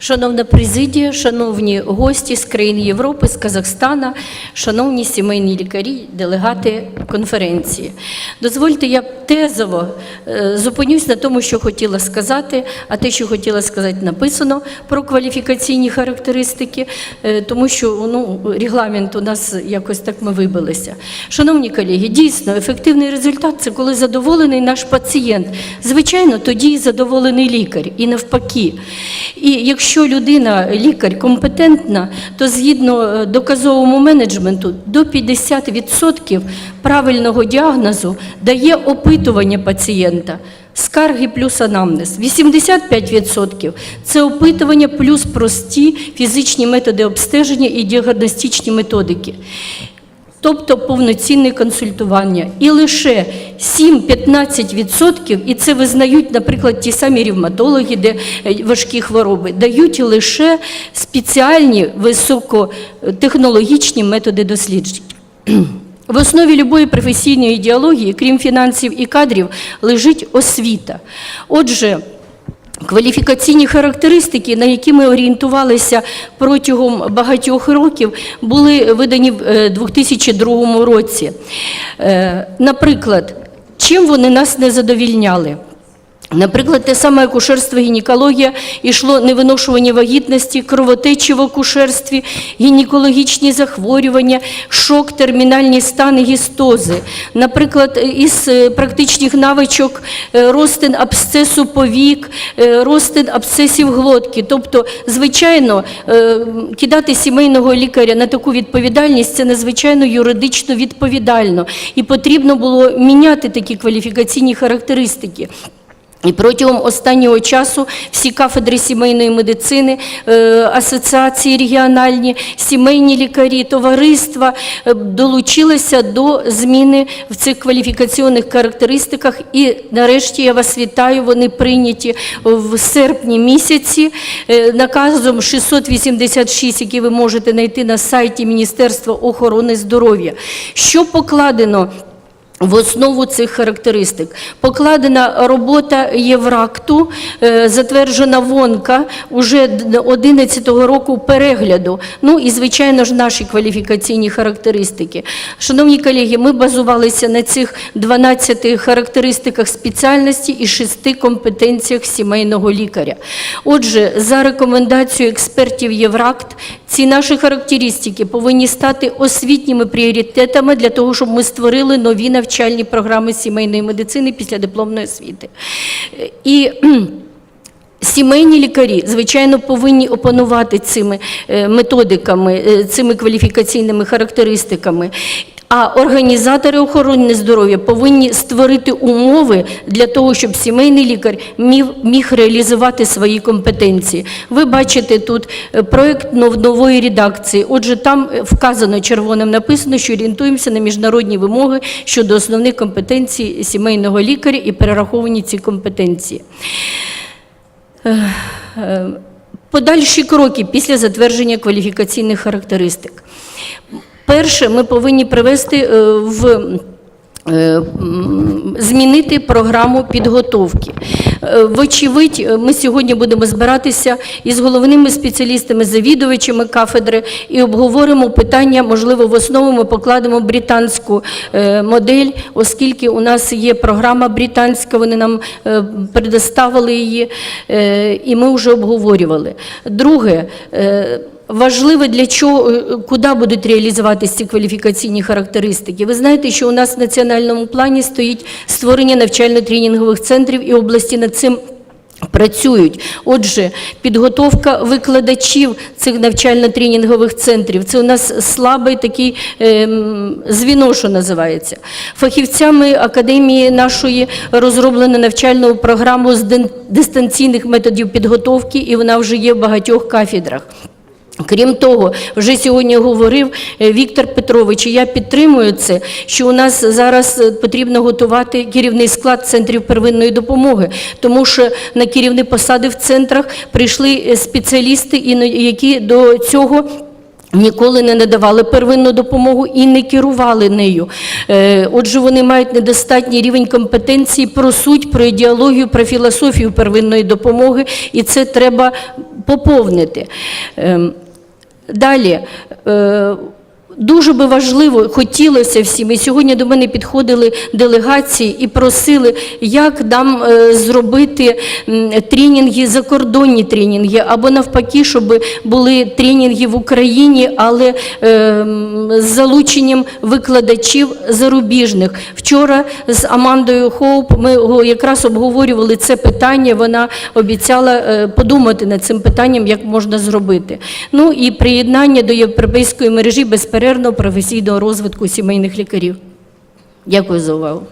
Шановна президія, шановні гості з країн Європи, з Казахстана, шановні сімейні лікарі, делегати конференції. Дозвольте, я тезово е, зупинюсь на тому, що хотіла сказати, а те, що хотіла сказати, написано про кваліфікаційні характеристики, е, тому що ну, регламент у нас якось так ми вибилися. Шановні колеги, дійсно, ефективний результат це коли задоволений наш пацієнт. Звичайно, тоді задоволений лікар, і навпаки. І якщо людина, лікар компетентна, то згідно е, доказовому менеджменту до 50% правильного діагнозу дає опитування пацієнта. Скарги плюс анамнез. 85% – це опитування плюс прості фізичні методи обстеження і діагностичні методики. Тобто повноцінне консультування. І лише 7-15%, і це визнають, наприклад, ті самі ревматологи, де е, важкі хвороби, дають лише спеціальні високотехнологічні методи досліджень. В основі любої професійної ідеології, крім фінансів і кадрів, лежить освіта. Отже, Кваліфікаційні характеристики, на які ми орієнтувалися протягом багатьох років, були видані в е, 2002 році. Е, Наприклад, чим вони нас не задовільняли? Наприклад, те саме акушерство, гінекологія, йшло невиношування вагітності, кровотечі в акушерстві, гінекологічні захворювання, шок, термінальні стани, гістози. Наприклад, із е, практичних навичок е, розтин абсцесу повік, е, розтин абсцесів глотки. Тобто, звичайно, е, кидати сімейного лікаря на таку відповідальність це надзвичайно юридично відповідально. І потрібно було міняти такі кваліфікаційні характеристики. І протягом останнього часу всі кафедри сімейної медицини, е, асоціації регіональні, сімейні лікарі, товариства е, долучилися до зміни в цих кваліфікаційних характеристиках. І нарешті я вас вітаю, вони прийняті в серпні місяці е, наказом 686, який ви можете знайти на сайті Міністерства охорони здоров'я. Що покладено в основу цих характеристик покладена робота Євракту, е, затверджена ВОНКа уже 11-го року перегляду. Ну і звичайно ж наші кваліфікаційні характеристики. Шановні колеги, ми базувалися на цих 12 характеристиках спеціальності і 6 компетенціях сімейного лікаря. Отже, за рекомендацією експертів Євракт, ці наші характеристики повинні стати освітніми пріоритетами для того, щоб ми створили нові навчальні програми сімейної медицини після дипломної освіти. І Сімейні лікарі, звичайно, повинні опанувати цими е, методиками, е, цими кваліфікаційними характеристиками. А організатори охорони здоров'я повинні створити умови для того, щоб сімейний лікар міг, реалізувати свої компетенції. Ви бачите тут е, проект нов- нової редакції. Отже, там е, вказано червоним написано, що орієнтуємося на міжнародні вимоги щодо основних компетенцій сімейного лікаря і перераховані ці компетенції. Е, Подальші кроки після затвердження кваліфікаційних характеристик. Перше, ми повинні привести е, в е, змінити програму підготовки. Е, Вочевидь, ми сьогодні будемо збиратися із головними спеціалістами, завідувачами кафедри і обговоримо питання, можливо, в основу ми покладемо британську модель, оскільки у нас є програма британська, вони нам предоставили її, і ми вже обговорювали. Друге, Важливо для чого, е, куди будуть реалізуватися ці кваліфікаційні характеристики. Ви знаєте, що у нас в національному плані стоїть створення навчально-тренінгових центрів і області над цим. Працюють. Отже, підготовка викладачів цих навчально-тренінгових центрів. Це у нас слабий такий ем, звіно, що називається. Фахівцями академії нашої розроблено навчальну програму з дистанційних методів підготовки, і вона вже є в багатьох кафедрах. Крім того, вже сьогодні говорив е, Віктор Петрович, і я підтримую це, що у нас зараз е, потрібно готувати керівний склад центрів первинної допомоги, тому що на керівні посади в центрах прийшли е, спеціалісти, які до цього Ніколи не надавали первинну допомогу і не керували нею. Отже, вони мають недостатній рівень компетенції про суть, про ідеологію, про філософію первинної допомоги, і це треба поповнити. Далі. Дуже би важливо, хотілося всім, і сьогодні до мене підходили делегації і просили, як нам е, зробити тренінги, закордонні тренінги, або навпаки, щоб були тренінги в Україні, але е, з залученням викладачів зарубіжних. Вчора з Амандою Хоуп ми якраз обговорювали це питання. Вона обіцяла е, подумати над цим питанням, як можна зробити. Ну і приєднання до європейської мережі безперервного професійного розвитку сімейних лікарів. Дякую за увагу.